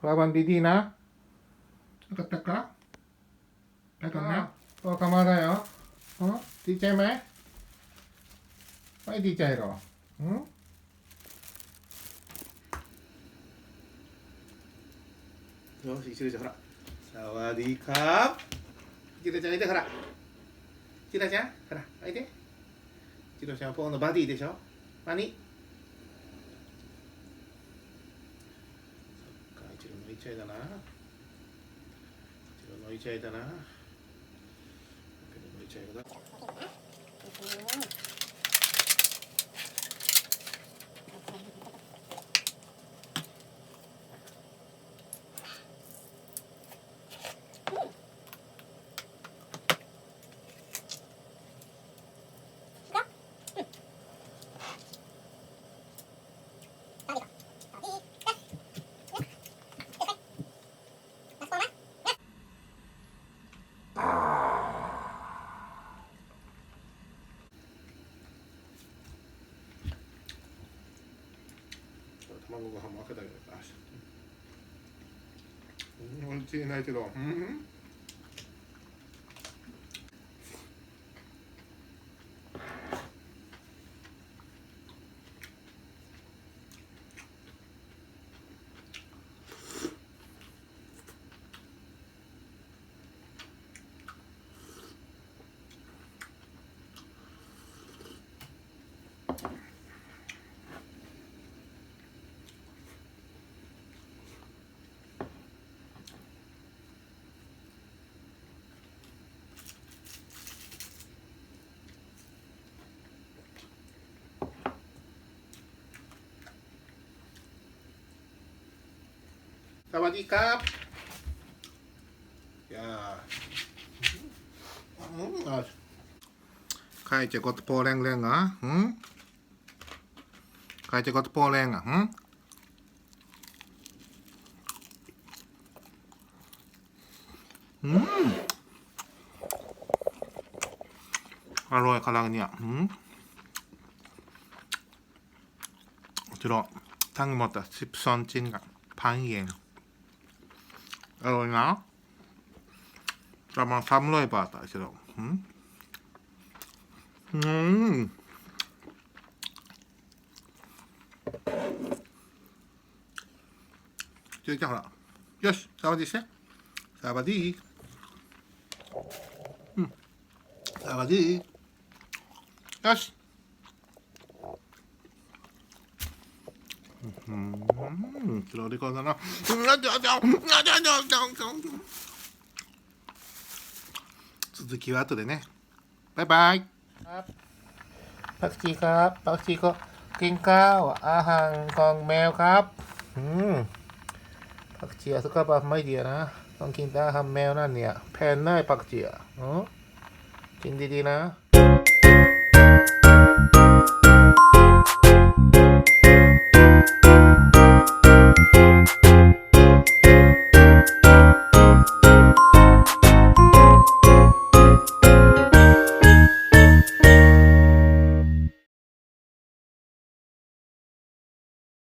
Wala bang didi na? お、かまだよ。うんいちゃいまいはい、D ちゃいろ。うんよし、一緒で、ほら。サワディー。ジロちゃん、いて、ほら。ジロちゃん、ほら、おいで。ジロちゃん、ポーのバディでしょ。マニ。Icaytana. Icaytana. Icaytana. Icaytana. 卵ご飯も開けたけどあしうんおいしいないけどうん。 สวัสดีครับยาอืมอะใครจะกดโปรแรงๆเหรอหืมใครจะกดโปรแรงอะหืมอืมอร่อยกำลังเนี่ยอืมちろทั้งหมดอะสิบสองชิ้นกับพันเยน อร่อยนะประมาณสามร้อยบาทอ่ะちろอืมอืมちょいちゃんほらよしサワディしてサワディうんサワディよし うん、つられかだな。続きは後でね。バイバイ。 ครับพักชีครับพักชีก็กินข้าวอาหารของแมวครับอืมพักชีสุขภาพไม่ดีนะ ต้องกินแต่อาหารแมวนั่นเนี่ยแพนได้พักชีอ่ะอืมกินดีๆนะ